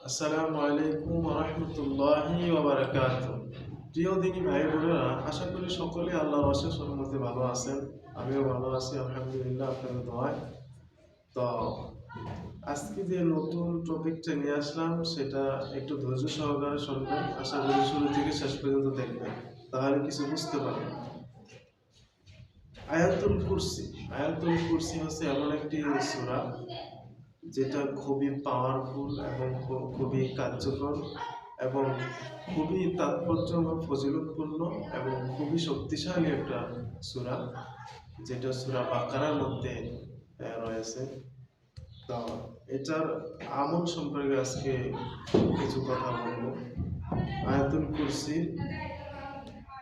আসসালামু আলাইকুম রহমতুল্লাহি ওবারাকাত প্রিয় দিনী ভাই বোনেরা আশা করি সকলে আল্লাহর অশেষ রহমতে ভালো আছেন। আমিও ভালো আছি, আলহামদুলিল্লাহ, আপনাদের দোয়ায়। তো, আজকে যে নতুন টপিকটা নিয়ে আসলাম, সেটা একটু ধৈর্য সহকারে শুনবেন। আশা করি শুরু থেকে শেষ পর্যন্ত দেখবেন। তাহলে কিছু বুঝতে পারবেন। আয়াতুল কুরসি। আয়াতুল কুরসি হচ্ছে এমন একটি সূরা। যেটা খুবই পাওয়ারফুল এবং খুবই কার্যকর এবং খুবই তাৎপর্য বা ফজিলতপূর্ণ এবং খুবই শক্তিশালী একটা সূরা, যেটা সুরা বাকারার মধ্যে রয়েছে। তো এটার আমল সম্পর্কে আজকে কিছু কথা বলব। আয়াতুল কুরসির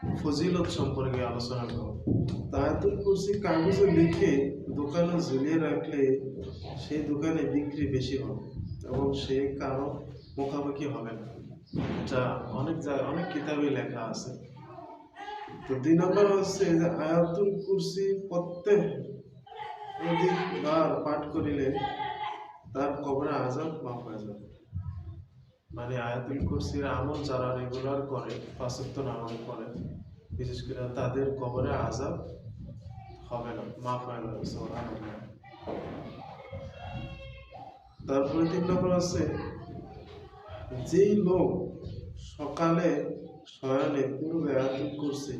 ফজিলত সম্পর্কে আলোচনা করব তো আয়াতুল কুরসি কাগজে লিখে দোকানে ঝুলিয়ে রাখলে সেই দোকানে বিক্রি বেশি হবে এবং সে কারও মুখামুখি হবে না। এটা অনেক অনেক কিতাবে লেখা আছে। তো দুই নম্বর হচ্ছে যে আয়াতুল কুরসি প্রত্যেক অধিকবার পাঠ করিলে তার কবরে আজাব মাফ হয়ে যাবে। মানে আয়াতুল কুরসির আমল যারা রেগুলার করে পাঁচত্ব নামাজ করে বিশেষ করে তাদের কবরে আজাব হবে না মাফ হয়ে সুবহানাল্লাহ। তারপরে তিন নম্বর আছে, যেই লোক সকালে শয়নে পূর্বে আয়াতুল কুরসি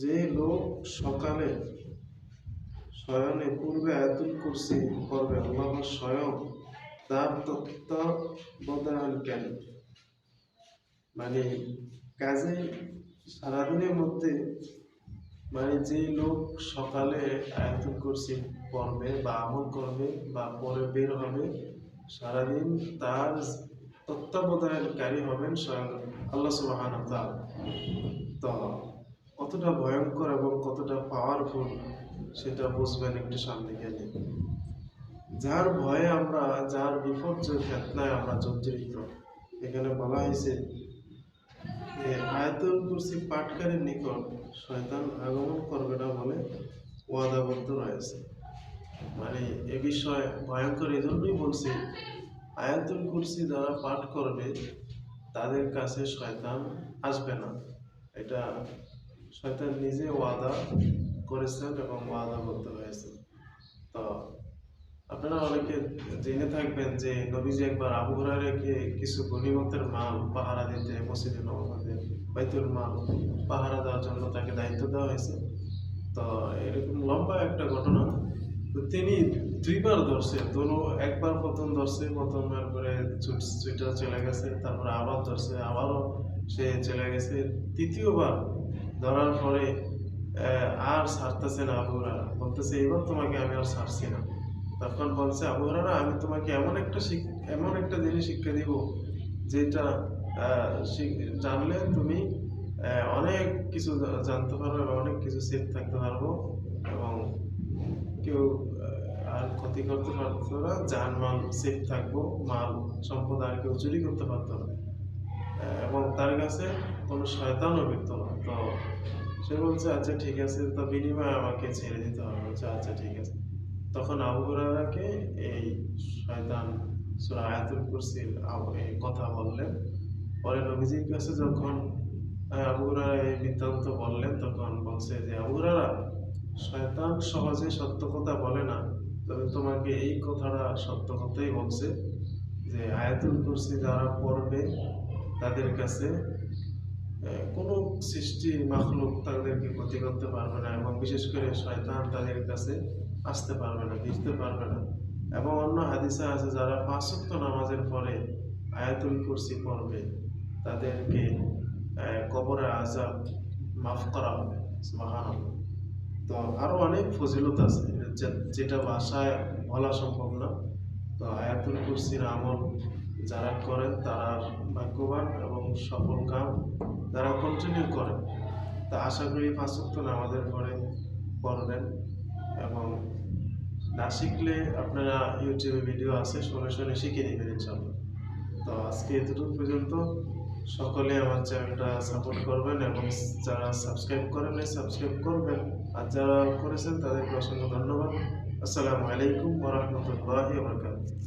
যে লোক সকালে শয়নে পূর্বে আয়াতুল কুরসি করবে আল্লাহ স্বয়ং তার তত্ত্বাবধানকারী মানে কাজে সারাদিনের মধ্যে মানে যে লোক সকালে আয়াতুল কুরসি পড়বে বা আমল করবে বা পরে বের হবে, সারাদিন তার তত্ত্বাবধানকারী হবেন স্বয়ং আল্লাহ সুবাহান তো কতটা ভয়ঙ্কর এবং কতটা পাওয়ারফুল সেটা বুঝবেন একটু সামনে গেলে। যার ভয়ে আমরা, যার বিপর্যয় ফেতনায় আমরা জর্জরিত। এখানে বলা হয়েছে যে, আয়াতুল কুরসি পাঠকারীর নিকট শয়তান আগমন করবে না বলে ওয়াদাবদ্ধ রয়েছে। মানে এ বিষয়ে ভয়ঙ্কর এই জন্যই বলছি, আয়াতুল কুরসি যারা পাঠ করবে, তাদের কাছে শয়তান আসবে না। এটা শয়তান নিজে ওয়াদা করেছেন এবং ওয়াদাবদ্ধ হয়েছে তো আপনারা অনেকে জেনে থাকবেন যে নবীজি একবার আবু হুরায়রাকে কিছু গনিমতের মাল পাহারা দিতে মসজিদে নবমতে বাইতুল মাল পাহারা দেওয়ার জন্য তাকে দায়িত্ব দেওয়া হয়েছে। তো এরকম লম্বা একটা ঘটনা। তো তিনি দুইবার ধরছে, দোনো একবার প্রথম ধরছে প্রথম করে ছুটা চলে গেছে, তারপরে আবার ধরছে, আবারও সে চলে গেছে। তৃতীয়বার ধরার পরে আর ছাড়তেছে না আবুরা বলতেছে, এবার তোমাকে আমি আর ছাড়ছি না। তখন বলছে আবুরা আমি তোমাকে এমন একটা এমন একটা জিনিস শিক্ষা দিব, যেটা জানলে তুমি অনেক কিছু জানতে পারবে এবং অনেক কিছু সেফ থাকতে পারব এবং কেউ আর ক্ষতি করতে পারতো না যান মাল সেফ থাকব, মাল, সম্পদ আর কেউ চুরি করতে পারতো না। এবং তার কাছে কোনো শয়তানও ফিরতো না। তো সে বলছে আচ্ছা ঠিক আছে। তো বিনিময়ে আমাকে ছেড়ে দিতে হবে। বলছে আচ্ছা ঠিক আছে। তখন আবু এই শয়তান আয়াতুল কুরসির কথা বললেন। পরে নবীজির কাছে যখন আহ, আবু হুরায়রা এই বৃত্তান্ত বললেন তখন বলছে যে আবু হুরায়রা শয়তান সহজে সত্য কথা বলে না। তবে তোমাকে এই কথাটা সত্য কথাই বলছে যে আয়াতুল কুরসি যারা পড়বে তাদের কাছে কোনো সৃষ্টি মাখলুক তাদেরকে ক্ষতি করতে পারবে না। এবং বিশেষ করে শয়তান তাদের কাছে আসতে পারবে না ভিজতে পারবে না। এবং অন্য হাদিসে আছে, যারা পাঁচক্ত নামাজের পরে আয়াতুল কুরসি পড়বে, তাদেরকে কবরে আজাব মাফ করা হবে, সুবহানাল্লাহ। তো আরও অনেক ফজিলত আছে যেটা ভাষায় বলা সম্ভব না। তো আয়াতুল কুরসির আমল যারা করেন, তারা ভাগ্যবান এবং সফল কাম যারা কন্টিনিউ করেন। তা আশা করি পাঁচক্ত নামাজের পরে পড়বেন এবং না শিখলে আপনারা ইউটিউবে ভিডিও আছে শুনে শুনে শিখে নেবেন ইনশাল্লাহ তো আজকে এতটুকু পর্যন্ত। সকলে আমার চ্যানেলটা সাপোর্ট করবেন এবং যারা সাবস্ক্রাইব করেন সাবস্ক্রাইব করবেন। আর যারা করেছেন, তাদেরকে অসংখ্য ধন্যবাদ। আসসালামু আলাইকুম ওরহমতুল্লাহ ওবরাকাতুহু